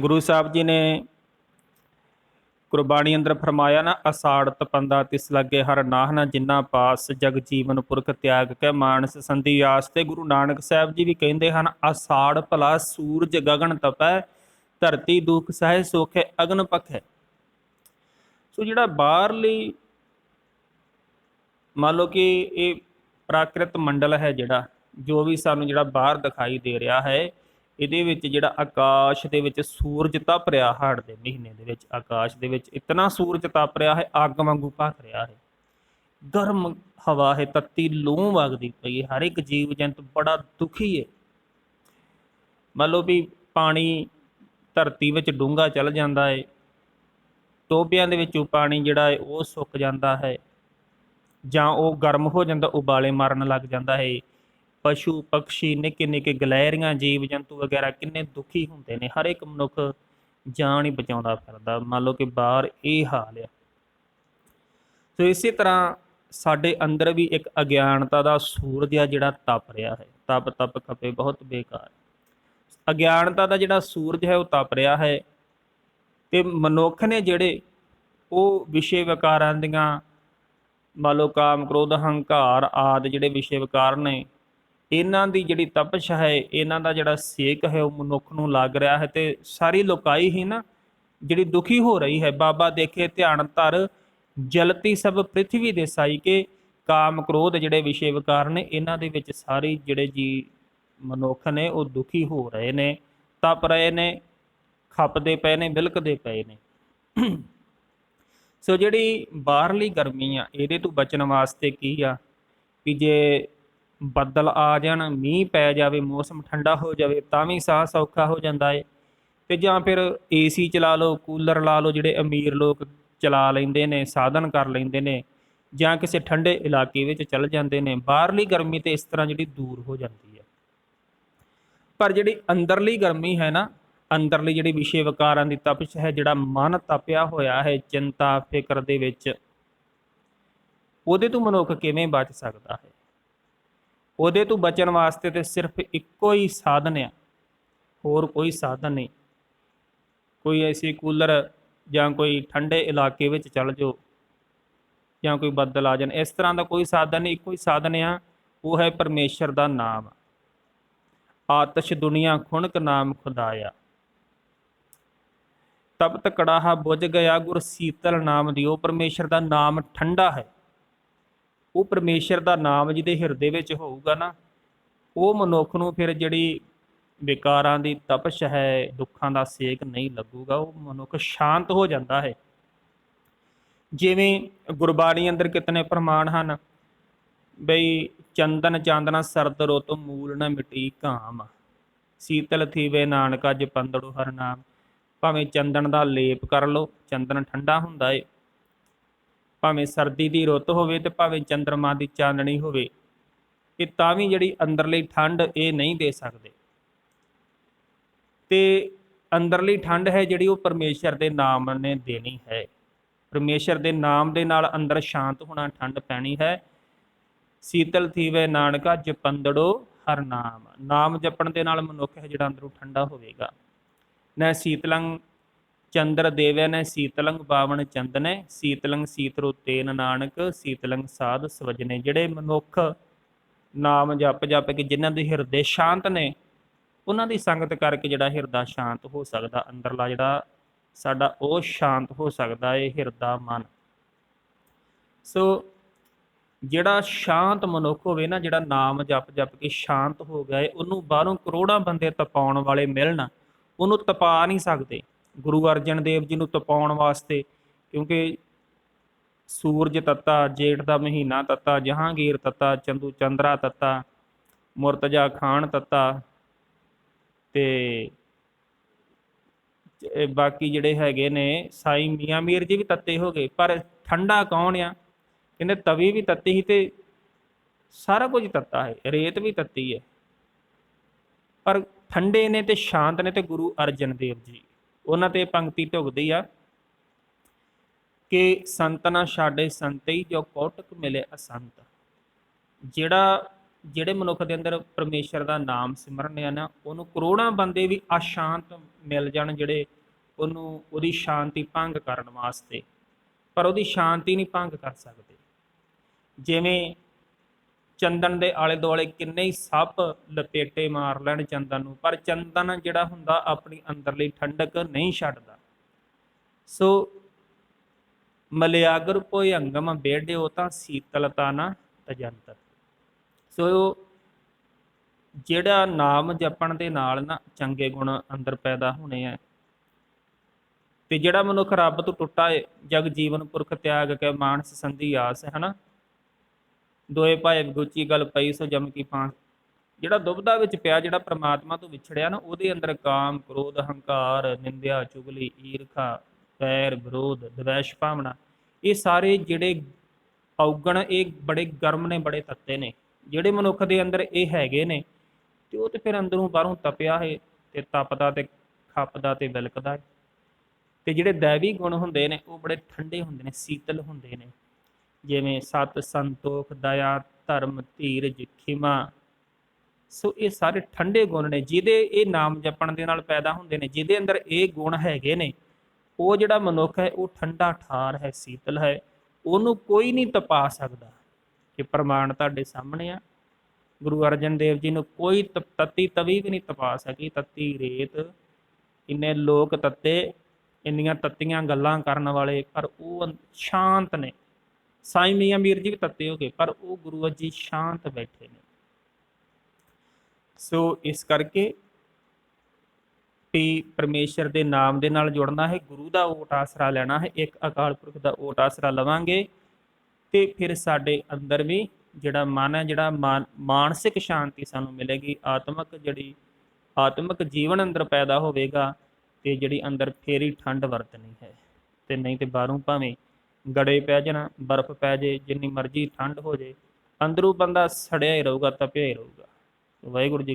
ਗੁਰੂ ਸਾਹਿਬ ਜੀ ਨੇ ਕੁਰਬਾਨੀ ਅੰਦਰ ਫਰਮਾਇਆ ਨਾ, ਅਸਾੜ ਤਪੰਦਾ ਤਿਸ ਲੱਗੇ ਹਰ ਨਾਹ ਨਾ ਜਿੰਨਾ ਪਾਸ, ਜਗ ਜੀਵਨ ਪੁਰਖ ਤਿਆਗ ਕੇ ਮਾਨਸ ਸੰਧੀ ਆਸ। ਤੇ ਗੁਰੂ ਨਾਨਕ ਸਾਹਿਬ ਜੀ ਵੀ ਕਹਿੰਦੇ ਹਨ, ਅਸਾੜ ਭਲਾ ਸੂਰਜ ਗਗਨ ਤਪੈ, ਧਰਤੀ ਦੁਖ ਸਹਿ ਸੁਖੇ, ਅਗਨ ਪਖੈ। ਸੋ ਜਿਹੜਾ ਬਾਹਰਲੀ, ਮੰਨ ਲਓ ਕਿ ਇਹ ਪ੍ਰਾਕ੍ਰਿਤ ਮੰਡਲ ਹੈ ਜਿਹੜਾ, ਜੋ ਵੀ ਸਾਨੂੰ ਜਿਹੜਾ ਬਾਹਰ ਦਿਖਾਈ ਦੇ ਰਿਹਾ ਹੈ ਇਹਦੇ ਵਿੱਚ ਜਿਹੜਾ ਆਕਾਸ਼ ਦੇ ਵਿੱਚ ਸੂਰਜ ਤਪ ਰਿਹਾ ਹਾੜ ਦੇ ਮਹੀਨੇ ਦੇ ਵਿੱਚ, ਆਕਾਸ਼ ਦੇ ਵਿੱਚ ਇਤਨਾ ਸੂਰਜ ਤਪ ਰਿਹਾ ਹੈ, ਅੱਗ ਵਾਂਗੂ ਭਖ ਰਿਹਾ ਹੈ। ਗਰਮ ਹਵਾ ਹੈ, ਤੱਤੀ ਲੂੰ ਵਗਦੀ ਪਈ ਹੈ, ਹਰ ਇੱਕ ਜੀਵ ਜੰਤ ਬੜਾ ਦੁਖੀ ਹੈ। ਮੰਨ ਲਓ ਵੀ ਪਾਣੀ ਧਰਤੀ ਵਿੱਚ ਡੂੰਘਾ ਚਲ ਜਾਂਦਾ ਹੈ ਟੋਬਿਆਂ ਦੇ ਵਿੱਚੋਂ ਪਾਣੀ ਜਿਹੜਾ ਹੈ ਉਹ ਸੁੱਕ ਜਾਂਦਾ ਹੈ ਜਾਂ ਉਹ ਗਰਮ ਹੋ ਜਾਂਦਾ, ਉਬਾਲੇ ਮਾਰਨ ਲੱਗ ਜਾਂਦਾ ਹੈ। ਪਸ਼ੂ, ਪੰਛੀ ਨਿੱਕੇ ਨਿੱਕੇ ਗਲੈਰੀਆਂ ਜੀਵ ਜੰਤੂ ਵਗੈਰਾ ਕਿੰਨੇ ਦੁਖੀ ਹੁੰਦੇ ਨੇ। ਹਰ ਇੱਕ ਮਨੁੱਖ ਜਾਨ ਹੀ ਬਚਾਉਂਦਾ ਫਿਰਦਾ। ਮੰਨ ਲਓ ਕਿ ਬਾਹਰ ਇਹ ਹਾਲ ਆ। ਸੋ ਇਸੇ ਤਰ੍ਹਾਂ ਸਾਡੇ ਅੰਦਰ ਵੀ ਇੱਕ ਅਗਿਆਨਤਾ ਦਾ ਸੂਰਜ ਆ ਜਿਹੜਾ ਤਪ ਰਿਹਾ ਹੈ। ਤਪ ਤਪ ਖਪੇ ਬਹੁਤ ਬੇਕਾਰ। ਅਗਿਆਨਤਾ ਦਾ ਜਿਹੜਾ ਸੂਰਜ ਹੈ ਉਹ ਤਪ ਰਿਹਾ ਹੈ ਤੇ ਮਨੁੱਖ ਨੇ ਜਿਹੜੇ ਉਹ ਵਿਸ਼ੇ ਵਿਕਾਰਾਂ ਦੀਆਂ ਮੰਨ ਲਓ ਕਾਮ, ਕ੍ਰੋਧ ਹੰਕਾਰ ਆਦ ਜਿਹੜੇ ਵਿਸ਼ੇ ਵਿਕਾਰ ਨੇ ਇਹਨਾਂ ਦੀ ਜਿਹੜੀ ਤਪਸ਼ ਹੈ, ਇਹਨਾਂ ਦਾ ਜਿਹੜਾ ਸੇਕ ਹੈ, ਉਹ ਮਨੁੱਖ ਨੂੰ ਲੱਗ ਰਿਹਾ ਹੈ ਤੇ ਸਾਰੀ ਲੋਕਾਈ ਹੀ ਨਾ ਜਿਹੜੀ ਦੁਖੀ ਹੋ ਰਹੀ ਹੈ। ਬਾਬਾ ਦੇਖੇ ਧਿਆਨ ਧਰ, ਜਲਤੀ ਸਭ ਪ੍ਰithvi ਦੇ ਸਾਈ ਕੇ ਕਾਮ ਕ੍ਰੋਧ ਜਿਹੜੇ ਵਿਸ਼ੇ ਵਿਕਾਰ ਨੇ, ਇਹਨਾਂ ਦੇ ਵਿੱਚ ਸਾਰੀ ਜਿਹੜੇ ਜੀ ਮਨੁੱਖ ਨੇ, ਉਹ ਦੁਖੀ ਹੋ ਰਹੇ ਨੇ, ਤਪ ਰਹੇ ਨੇ, ਖੱਪਦੇ ਪਏ ਨੇ, ਬਿਲਕਦੇ ਪਏ ਨੇ। ਸੋ ਜਿਹੜੀ ਬਾਹਰਲੀ ਗਰਮੀ ਆ, ਇਹਦੇ ਤੋਂ ਬਚਣ ਵਾਸਤੇ ਕੀ ਆ? ਕਿ ਜੇ ਬੱਦਲ ਆ ਜਾਣ, ਮੀਂਹ ਪੈ ਜਾਵੇ, ਮੌਸਮ ਠੰਡਾ ਹੋ ਜਾਵੇ, ਤਾਂ ਵੀ ਸਾਹ ਸੌਖਾ ਹੋ ਜਾਂਦਾ ਏ। ਤੇ ਜਾਂ ਫਿਰ ਏਸੀ ਚਲਾ ਲਓ, ਕੂਲਰ ਲਾ ਲਓ, ਜਿਹੜੇ ਅਮੀਰ ਲੋਕ ਚਲਾ ਲੈਂਦੇ ਨੇ, ਸਾਧਨ ਕਰ ਲੈਂਦੇ ਨੇ, ਜਾਂ ਕਿਸੇ ਠੰਡੇ ਇਲਾਕੇ ਵਿੱਚ ਚਲ ਜਾਂਦੇ ਨੇ, ਬਾਹਰਲੀ ਗਰਮੀ ਤੇ ਇਸ ਤਰ੍ਹਾਂ ਜਿਹੜੀ ਦੂਰ ਹੋ ਜਾਂਦੀ ਹੈ ਪਰ ਜਿਹੜੀ ਅੰਦਰਲੀ ਗਰਮੀ ਹੈ ਨਾ, ਅੰਦਰਲੀ ਜਿਹੜੀ ਵਿਸ਼ੇ ਵਿਕਾਰਾਂ ਦੀ ਤਪਸ਼ ਹੈ, ਜਿਹੜਾ ਮਨ ਤਪਿਆ ਹੋਇਆ ਹੈ, ਚਿੰਤਾ, ਫਿਕਰ ਦੇ ਵਿੱਚ, ਉਹਦੇ ਤੋਂ ਮਨੁੱਖ ਕਿਵੇਂ ਬਚ ਸਕਦਾ ਹੈ? ਉਹਦੇ ਤੋਂ ਬਚਣ ਵਾਸਤੇ ਤੇ ਸਿਰਫ ਇੱਕੋ ਹੀ ਸਾਧਨ ਆ। ਹੋਰ ਕੋਈ ਸਾਧਨ ਨਹੀਂ। ਕੋਈ ਐਸੀ ਕੂਲਰ ਜਾਂ ਕੋਈ ਠੰਡੇ ਇਲਾਕੇ ਵਿੱਚ ਚੱਲ ਜਾਓ ਜਾਂ ਕੋਈ ਬੱਦਲ ਆ ਜਾਣ। ਇਸ ਤਰ੍ਹਾਂ ਦਾ ਕੋਈ ਸਾਧਨ ਨਹੀਂ, ਇੱਕੋ ਹੀ ਸਾਧਨ ਆ। ਉਹ ਹੈ ਪਰਮੇਸ਼ਰ ਦਾ ਨਾਮ। ਆਤਸ਼ ਦੁਨੀਆ ਖੁਣਕ ਨਾਮ ਖੁਦਾਇਆ। ਤਬ ਤਕ ਕੜਾਹਾ ਬੁਝ ਗਿਆ ਗੁਰ ਸੀਤਲ ਨਾਮ ਦਿਓ। ਪਰਮੇਸ਼ਰ ਦਾ ਨਾਮ ਠੰਡਾ ਹੈ। ਉਹ ਪਰਮੇਸ਼ਰ ਦਾ ਨਾਮ ਜਿਹਦੇ ਹਿਰਦੇ ਵਿੱਚ ਹੋਊਗਾ ਨਾ, ਉਹ ਮਨੁੱਖ ਨੂੰ ਫਿਰ ਜਿਹੜੀ ਵਿਕਾਰਾਂ ਦੀ ਤਪਸ਼ ਹੈ, ਦੁੱਖਾਂ ਦਾ ਸੇਕ ਨਹੀਂ ਲੱਗੂਗਾ, ਉਹ ਮਨੁੱਖ ਸ਼ਾਂਤ ਹੋ ਜਾਂਦਾ ਹੈ। ਜਿਵੇਂ ਗੁਰਬਾਣੀ ਅੰਦਰ ਕਿਤਨੇ ਪ੍ਰਮਾਣ ਹਨ, ਬਈ ਚੰਦਨ ਚਾਂਦਨਾ ਸਰਦ ਰੁੱਤ ਮੂਲ ਨਾ ਮਿਟੀ ਕਾਮ ਸੀਤਲ ਥੀਵੇ ਨਾਨਕਾ ਜਪੰਦੜੋ ਹਰ ਨਾਮ, ਭਾਵੇਂ ਚੰਦਨ ਦਾ ਲੇਪ ਕਰ ਲਓ, ਚੰਦਨ ਠੰਡਾ ਹੁੰਦਾ ਏ। ਭਾਵੇਂ ਸਰਦੀ ਦੀ ਰੁੱਤ ਹੋਵੇ ਤੇ ਭਾਵੇਂ ਚੰਦਰਮਾ ਦੀ ਚਾਨਣੀ ਹੋਵੇ ਇਹ ਤਾਂ ਵੀ ਜਿਹੜੀ ਅੰਦਰਲੀ ਠੰਡ ਇਹ ਨਹੀਂ ਦੇ ਸਕਦੇ। ਤੇ ਅੰਦਰਲੀ ਠੰਡ ਹੈ ਜਿਹੜੀ ਉਹ ਪਰਮੇਸ਼ਰ ਦੇ ਨਾਮ ਨੇ ਦੇਣੀ ਹੈ। ਪਰਮੇਸ਼ਰ ਦੇ ਨਾਮ ਦੇ ਨਾਲ ਅੰਦਰ ਸ਼ਾਂਤ ਹੋਣਾ ਠੰਡ ਪੈਣੀ ਹੈ। ਸੀਤਲ ਥੀਵੇ ਨਾਨਕਾ ਜਪੰਦੜੋ ਹਰ ਨਾਮ। ਨਾਮ ਜਪਣ ਦੇ ਨਾਲ ਮਨੁੱਖ ਹੈ ਜਿਹੜਾ ਅੰਦਰੋਂ ਠੰਡਾ ਹੋਵੇਗਾ। ਨੈ ਸੀਤਲੰ ਚੰਦਰ ਦੇਵੈ ਨੇ ਸੀਤਲੰਗ ਬਾਵਨ ਚੰਦਨੈ, ਸੀਤਲੰਗ ਸੀਤਰੋ ਤੇਨ ਨਾਨਕ, ਸੀਤਲੰਗ ਸਾਧ ਸਵਜਨੇ। ਜਿਹੜੇ ਮਨੁੱਖ ਨਾਮ ਜਪ ਜਪ ਕੇ ਜਿਨ੍ਹਾਂ ਦੇ ਹਿਰਦੇ ਸ਼ਾਂਤ ਨੇ, ਉਹਨਾਂ ਦੀ ਸੰਗਤ ਕਰਕੇ ਜਿਹੜਾ ਹਿਰਦਾ ਸ਼ਾਂਤ ਹੋ ਸਕਦਾ, ਅੰਦਰਲਾ ਜਿਹੜਾ ਸਾਡਾ ਉਹ ਸ਼ਾਂਤ ਹੋ ਸਕਦਾ ਹੈ ਹਿਰਦਾ ਮਨ। ਸੋ ਜਿਹੜਾ ਸ਼ਾਂਤ ਮਨੁੱਖ ਹੋਵੇ ਨਾ, ਜਿਹੜਾ ਨਾਮ ਜਪ ਜਪ ਕੇ ਸ਼ਾਂਤ ਹੋ ਗਿਆ ਹੈ ਉਹਨੂੰ ਬਾਹਰੋਂ ਕਰੋੜਾਂ ਬੰਦੇ ਤਪਾਉਣ ਵਾਲੇ ਮਿਲਣ, ਉਹਨੂੰ ਤਪਾ ਨਹੀਂ ਸਕਦੇ। ਗੁਰੂ ਅਰਜਨ ਦੇਵ ਜੀ ਨੂੰ ਤਪਾਉਣ ਵਾਸਤੇ, ਕਿਉਂਕਿ ਸੂਰਜ ਤੱਤਾ, ਜੇਠ ਦਾ ਮਹੀਨਾ ਤੱਤਾ, ਜਹਾਂਗੀਰ ਤੱਤਾ, ਚੰਦੂ, ਚੰਦਰਾ ਤੱਤਾ, ਮੁਰਤਜ਼ਾ ਖਾਨ ਤੱਤਾ ਤੇ ਬਾਕੀ ਜਿਹੜੇ ਹੈਗੇ ਨੇ, ਸਾਈ ਮੀਆਂ ਮੀਰ ਜੀ ਵੀ ਤੱਤੇ ਹੋ ਗਏ, ਪਰ ਠੰਡਾ ਕੌਣ ਆ? ਕਹਿੰਦੇ ਤਵੀ ਵੀ ਤੱਤੀ ਸੀ ਤੇ ਸਾਰਾ ਕੁਝ ਤੱਤਾ ਹੈ, ਰੇਤ ਵੀ ਤੱਤੀ ਹੈ। ਪਰ ਠੰਡੇ ਨੇ ਤੇ ਸ਼ਾਂਤ ਨੇ ਤੇ ਗੁਰੂ ਅਰਜਨ ਦੇਵ ਜੀ। ਉਹਨਾਂ ਤੇ ਪੰਕਤੀ ਢੁਕਦੀ ਆ ਕਿ ਸੰਤ ਨਾ ਛਾੜੇ ਸੰਤਈ ਜੋ ਕੋਟਕ ਮਿਲੇ ਅਸੰਤ। ਜਿਹੜਾ, ਜਿਹੜੇ ਮਨੁੱਖ ਦੇ ਅੰਦਰ ਪਰਮੇਸ਼ਰ ਦਾ ਨਾਮ ਸਿਮਰਨ ਆ ਨਾ, ਉਹਨੂੰ ਕਰੋੜਾਂ ਬੰਦੇ ਵੀ ਅਸ਼ਾਂਤ ਮਿਲ ਜਾਣ ਜਿਹੜੇ ਉਹਨੂੰ, ਉਹਦੀ ਸ਼ਾਂਤੀ ਭੰਗ ਕਰਨ ਵਾਸਤੇ। ਪਰ ਉਹਦੀ ਸ਼ਾਂਤੀ ਨਹੀਂ ਭੰਗ ਕਰ ਸਕਦੇ। ਜਿਵੇਂ ਚੰਦਨ ਦੇ ਆਲੇ ਦੁਆਲੇ ਕਿੰਨੇ ਹੀ ਸੱਪ ਲਪੇਟੇ ਮਾਰ ਲੈਣ ਚੰਦਨ ਨੂੰ, ਪਰ ਚੰਦਨ ਜਿਹੜਾ ਹੁੰਦਾ ਆਪਣੀ ਅੰਦਰਲੀ ਠੰਡਕ ਨਹੀਂ ਛੱਡਦਾ। ਸੋ ਮਲਿਆਗਰ ਕੋਈ ਅੰਗਮ ਬੇੜਿਓ ਤਾਂ ਸੀਤਲਤਾ ਨਾ ਤਜੰਤਰ। ਸੋ ਜਿਹੜਾ ਨਾਮ ਜਪਣ ਦੇ ਨਾਲ ਨਾ ਚੰਗੇ ਗੁਣ ਅੰਦਰ ਪੈਦਾ ਹੋਣੇ ਆ, ਤੇ ਜਿਹੜਾ ਮਨੁੱਖ ਰੱਬ ਤੋਂ ਟੁੱਟਾ ਹੈ ਜਗ ਜੀਵਨ ਪੁਰਖ ਤਿਆਗ ਕੇ ਮਾਨਸ ਸੰਧੀ ਆਸ ਹੈ ਹਨਾ? ਦੋਏ ਭਾਏ ਵਿਗੁਚੀ ਗੱਲ ਪਈ ਸੋ ਜਮ ਕੀ ਪਾਂ ਜਿਹੜਾ ਦੁਬਦਾ ਵਿੱਚ ਪਿਆ, ਜਿਹੜਾ ਪ੍ਰਮਾਤਮਾ ਤੋਂ ਵਿਛੜਿਆ ਨਾ, ਉਹਦੇ ਅੰਦਰ ਕਾਮ, ਕ੍ਰੋਧ, ਹੰਕਾਰ, ਨਿੰਦਿਆ, ਚੁਗਲੀ, ਈਰਖਾ, ਪੈਰ, ਵਿਰੋਧ, ਦਵੈਸ਼ ਭਾਵਨਾ, ਇਹ ਸਾਰੇ ਜਿਹੜੇ ਔਗਣ, ਇਹ ਬੜੇ ਗਰਮ ਨੇ, ਬੜੇ ਤੱਤੇ ਨੇ। ਜਿਹੜੇ ਮਨੁੱਖ ਦੇ ਅੰਦਰ ਇਹ ਹੈਗੇ ਨੇ, ਤੇ ਉਹ ਤੇ ਫਿਰ ਅੰਦਰੋਂ ਬਾਹਰੋਂ ਤਪਿਆ ਹੈ, ਤੇ ਤਪਦਾ ਤੇ ਖੱਪਦਾ ਤੇ ਵਿਲਕਦਾ ਹੈ। ਤੇ ਜਿਹੜੇ ਦੈਵੀ ਗੁਣ ਹੁੰਦੇ ਨੇ, ਉਹ ਬੜੇ ਠੰਡੇ ਹੁੰਦੇ ਨੇ, ਸੀਤਲ ਹੁੰਦੇ ਨੇ। ਜਿਵੇਂ ਸਤ ਸੰਤੋਖ, ਦਇਆ, ਧਰਮ, ਧੀਰਜ, ਖਿਮਾ। ਸੋ ਇਹ ਸਾਰੇ ਠੰਡੇ ਗੁਣ ਨੇ, ਜਿਹਦੇ ਇਹ ਨਾਮ ਜਪਣ ਦੇ ਨਾਲ ਪੈਦਾ ਹੁੰਦੇ ਨੇ, ਜਿਹਦੇ ਅੰਦਰ ਇਹ ਗੁਣ ਹੈਗੇ ਨੇ, ਉਹ ਜਿਹੜਾ ਮਨੁੱਖ ਹੈ, ਉਹ ਠੰਡਾ ਠਾਰ ਹੈ, ਸੀਤਲ ਹੈ, ਉਹਨੂੰ ਕੋਈ ਨਹੀਂ ਤਪਾ ਸਕਦਾ ਕਿ ਪ੍ਰਮਾਣ ਤੁਹਾਡੇ ਸਾਹਮਣੇ ਆ। ਗੁਰੂ ਅਰਜਨ ਦੇਵ ਜੀ ਨੂੰ ਕੋਈ ਤ- ਤਤੀ ਤਵੀ ਵੀ ਨਹੀਂ ਤਪਾ ਸਕੀ, ਤਤੀ ਰੇਤ, ਇੰਨੇ ਲੋਕ ਤੱਤੇ, ਇੰਨੀਆਂ ਤੱਤੀਆਂ ਗੱਲਾਂ ਕਰਨ ਵਾਲੇ, ਪਰ ਉਹ ਸ਼ਾਂਤ ਨੇ। ਸਾਈ ਮੀਆਂ ਮੀਰ ਜੀ ਵੀ ਤੱਤੇ ਹੋ ਗਏ, ਪਰ ਉਹ ਗੁਰੂ ਜੀ ਸ਼ਾਂਤ ਬੈਠੇ ਨੇ। ਸੋ ਇਸ ਕਰਕੇ ਵੀ ਪਰਮੇਸ਼ਰ ਦੇ ਨਾਮ ਦੇ ਨਾਲ ਜੁੜਨਾ ਹੈ, ਗੁਰੂ ਦਾ ਓਟ ਆਸਰਾ ਲੈਣਾ ਹੈ, ਇੱਕ ਅਕਾਲ ਪੁਰਖ ਦਾ ਓਟ ਆਸਰਾ ਲਵਾਂਗੇ ਤੇ ਫਿਰ ਸਾਡੇ ਅੰਦਰ ਵੀ ਜਿਹੜਾ ਮਨ ਹੈ, ਜਿਹੜਾ ਮਾਨ- ਮਾਨਸਿਕ ਸ਼ਾਂਤੀ ਸਾਨੂੰ ਮਿਲੇਗੀ, ਆਤਮਿਕ ਜਿਹੜੀ, ਆਤਮਿਕ ਜੀਵਨ ਅੰਦਰ ਪੈਦਾ ਹੋਵੇਗਾ ਤੇ ਜਿਹੜੀ ਅੰਦਰ ਫੇਰੀ ਠੰਡ ਵਰਤਣੀ ਹੈ ਤੇ ਨਹੀਂ ਤੇ ਬਾਹਰੋਂ ਭਾਵੇਂ ਗੜੇ ਪੈ ਜਾਣਾ, ਬਰਫ਼ ਪੈ ਜੇ, ਜਿੰਨੀ ਮਰਜ਼ੀ ਠੰਡ ਹੋ ਜੇ, ਅੰਦਰੋਂ ਬੰਦਾ ਸੜਿਆ ਹੀ ਰਹੂਗਾ, ਤਪਿਆ ਹੀ ਰਹੂਗਾ। ਵਾਹਿਗੁਰੂ ਜੀ ਕਾ